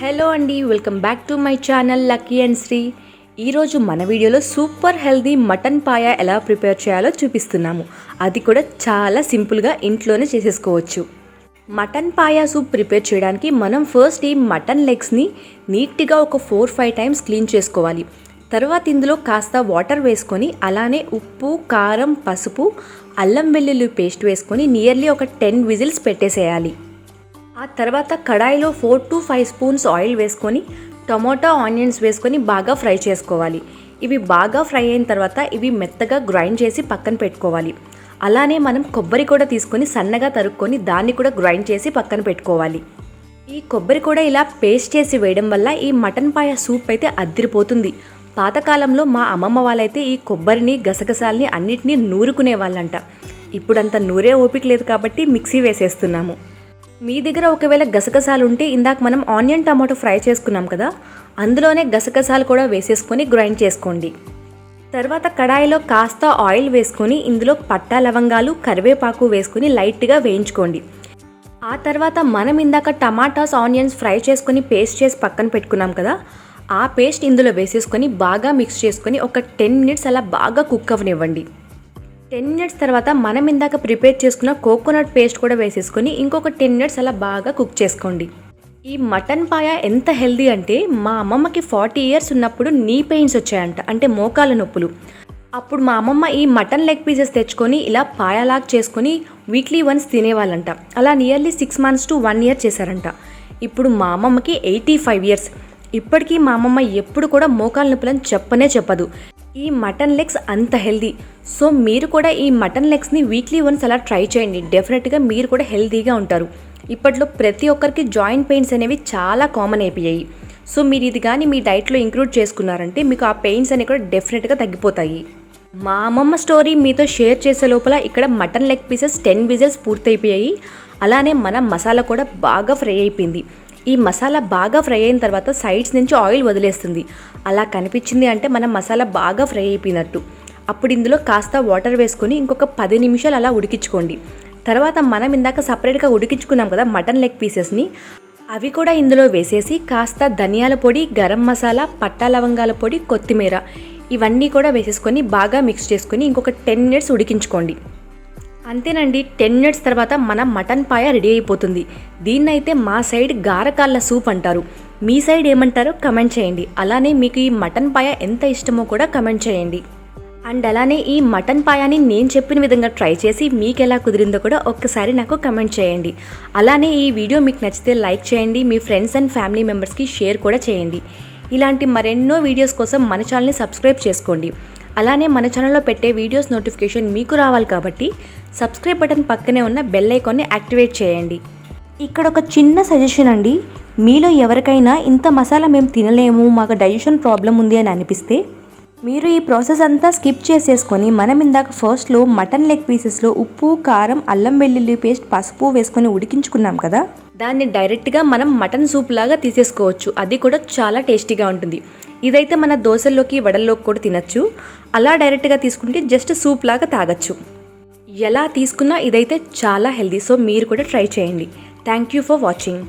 Hello అండి welcome back to my channel Lucky and Sri. ఈరోజు మన వీడియోలో సూపర్ హెల్దీ మటన్ పాయ ఎలా ప్రిపేర్ చేయాలో చూపిస్తున్నాము. అది కూడా చాలా సింపుల్గా ఇంట్లోనే చేసేసుకోవచ్చు. మటన్ పాయా సూప్ ప్రిపేర్ చేయడానికి మనం ఫస్ట్ ఈ మటన్ లెగ్స్ని నీట్గా ఒక ఫోర్ ఫైవ్ టైమ్స్ క్లీన్ చేసుకోవాలి. తర్వాత ఇందులో కాస్త వాటర్ వేసుకొని అలానే ఉప్పు కారం పసుపు అల్లం వెల్లుల్లి పేస్ట్ వేసుకొని నియర్లీ ఒక టెన్ విజిల్స్ పెట్టేసేయాలి. ఆ తర్వాత కడాయిలో four to five spoons oil వేసుకొని టమోటా ఆనియన్స్ వేసుకొని బాగా ఫ్రై చేసుకోవాలి. ఇవి బాగా ఫ్రై అయిన తర్వాత ఇవి మెత్తగా గ్రైండ్ చేసి పక్కన పెట్టుకోవాలి. అలానే మనం కొబ్బరి కూడా తీసుకొని సన్నగా తరుక్కొని దాన్ని కూడా గ్రైండ్ చేసి పక్కన పెట్టుకోవాలి. ఈ కొబ్బరి కూడా ఇలా పేస్ట్ చేసి వేయడం వల్ల ఈ మటన్ పాయ సూప్ అయితే అద్దిరిపోతుంది. పాతకాలంలో మా అమ్మమ్మ వాళ్ళైతే ఈ కొబ్బరిని గసగసాలని అన్నిటినీ నూరుకునే వాళ్ళంట ఇప్పుడంత నూరే ఓపిక లేదు కాబట్టి మిక్సీ వేసేస్తున్నాము. మీ దగ్గర ఒకవేళ గసగసాలు ఉంటే ఇందాక మనం ఆనియన్ టమాటో ఫ్రై చేసుకున్నాం కదా అందులోనే గసగసాలు కూడా వేసేసుకొని గ్రైండ్ చేసుకోండి. తర్వాత కడాయిలో కాస్త ఆయిల్ వేసుకొని ఇందులో పట్టా లవంగాలు కరివేపాకు వేసుకొని లైట్గా వేయించుకోండి. ఆ తర్వాత మనం ఇందాక టమాటాస్ ఆనియన్స్ ఫ్రై చేసుకొని పేస్ట్ చేసి పక్కన పెట్టుకున్నాం కదా ఆ పేస్ట్ ఇందులో వేసేసుకొని బాగా మిక్స్ చేసుకొని ఒక టెన్ మినిట్స్ అలా బాగా కుక్ అవ్వనివ్వండి. టెన్ మినిట్స్ తర్వాత మనం ఇందాక ప్రిపేర్ చేసుకున్న కోకోనట్ పేస్ట్ కూడా వేసేసుకొని ఇంకొక టెన్ మినిట్స్ అలా బాగా కుక్ చేసుకోండి. ఈ మటన్ పాయ ఎంత హెల్దీ అంటే మా అమ్మమ్మకి ఫార్టీ ఇయర్స్ ఉన్నప్పుడు నీ పెయిన్స్ వచ్చాయంట అంటే మోకాల నొప్పులు. అప్పుడు మా అమ్మమ్మ ఈ మటన్ లెగ్ పీసెస్ తెచ్చుకొని ఇలా పాయలాగ్ చేసుకొని వీక్లీ వన్స్ తినేవాళ్ళంట. అలా nearly six months to one year చేశారంట. ఇప్పుడు మా అమ్మమ్మకి ఎయిటీ ఫైవ్ ఇయర్స్. ఇప్పటికీ మా అమ్మమ్మ ఎప్పుడు కూడా మోకాల నొప్పులని చెప్పనే చెప్పదు. ఈ మటన్ లెగ్స్ అంత హెల్దీ. సో మీరు కూడా ఈ మటన్ లెగ్స్ని వీక్లీ వన్స్ అలా ట్రై చేయండి. డెఫినెట్గా మీరు కూడా హెల్దీగా ఉంటారు. ఇప్పట్లో ప్రతి ఒక్కరికి జాయింట్ పెయిన్స్ అనేవి చాలా కామన్ అయిపోయాయి. సో మీరు ఇది కానీ మీ డైట్లో ఇంక్లూడ్ చేసుకున్నారంటే మీకు ఆ పెయిన్స్ అనేవి కూడా డెఫినెట్గా తగ్గిపోతాయి. మా అమ్మమ్మ స్టోరీ మీతో షేర్ చేసే లోపల ఇక్కడ mutton leg pieces ten pieces పూర్తయిపోయాయి. అలానే మన మసాలా కూడా బాగా ఫ్రై అయిపోయింది. ఈ మసాలా బాగా ఫ్రై అయిన తర్వాత సైడ్స్ నుంచి ఆయిల్ వదిలేస్తుంది. అలా కనిపించింది అంటే మన మసాలా బాగా ఫ్రై అయిపోయినట్టు. అప్పుడు ఇందులో కాస్త వాటర్ వేసుకొని ఇంకొక పది నిమిషాలు అలా ఉడికించుకోండి. తర్వాత మనం ఇందాక సపరేట్గా ఉడికించుకున్నాం కదా మటన్ లెగ్ పీసెస్ని అవి కూడా ఇందులో వేసేసి కాస్త ధనియాల పొడి గరం మసాలా పట్టా లవంగాల పొడి కొత్తిమీర ఇవన్నీ కూడా వేసేసుకొని బాగా మిక్స్ చేసుకొని ఇంకొక టెన్ మినిట్స్ ఉడికించుకోండి. అంతేనండి టెన్ మినిట్స్ తర్వాత మన మటన్ పాయ రెడీ అయిపోతుంది. దీన్నైతే మా సైడ్ గారకాళ్ళ సూప్ అంటారు. మీ సైడ్ ఏమంటారో కమెంట్ చేయండి. అలానే మీకు ఈ మటన్ పాయ ఎంత ఇష్టమో కూడా కమెంట్ చేయండి. అండ్ అలానే ఈ మటన్ పాయాని నేను చెప్పిన విధంగా ట్రై చేసి మీకు ఎలా కుదిరిందో కూడా ఒక్కసారి నాకు కమెంట్ చేయండి. అలానే ఈ వీడియో మీకు నచ్చితే లైక్ చేయండి మీ ఫ్రెండ్స్ అండ్ ఫ్యామిలీ మెంబర్స్కి షేర్ కూడా చేయండి. ఇలాంటి మరెన్నో వీడియోస్ కోసం మన ఛానల్ని సబ్స్క్రైబ్ చేసుకోండి. అలానే మన ఛానల్లో పెట్టే వీడియోస్ నోటిఫికేషన్ మీకు రావాలి కాబట్టి సబ్స్క్రైబ్ బటన్ పక్కనే ఉన్న బెల్ ఐకాన్ని యాక్టివేట్ చేయండి. ఇక్కడ ఒక చిన్న సజెషన్ అండి. మీలో ఎవరికైనా ఇంత మసాలా మేము తినలేము మాకు డైజెషన్ ప్రాబ్లం ఉంది అని అనిపిస్తే మీరు ఈ ప్రాసెస్ అంతా స్కిప్ చేసేసుకొని మనం ఇందాక ఫస్ట్లో మటన్ లెగ్ పీసెస్లో ఉప్పు కారం అల్లం వెల్లుల్లి పేస్ట్ పసుపు వేసుకొని ఉడికించుకున్నాం కదా. దాన్ని డైరెక్ట్గా మనం మటన్ సూప్ లాగా తీసేసుకోవచ్చు. అది కూడా చాలా టేస్టీగా ఉంటుంది. ఇదైతే మన దోశల్లోకి వడల్లోకి కూడా తినచ్చు. అలా డైరెక్ట్గా తీసుకుంటే జస్ట్ సూప్ లాగా తాగొచ్చు. ఎలా తీసుకున్నా ఇదైతే చాలా హెల్దీ. సో మీరు కూడా ట్రై చేయండి. Thank you for watching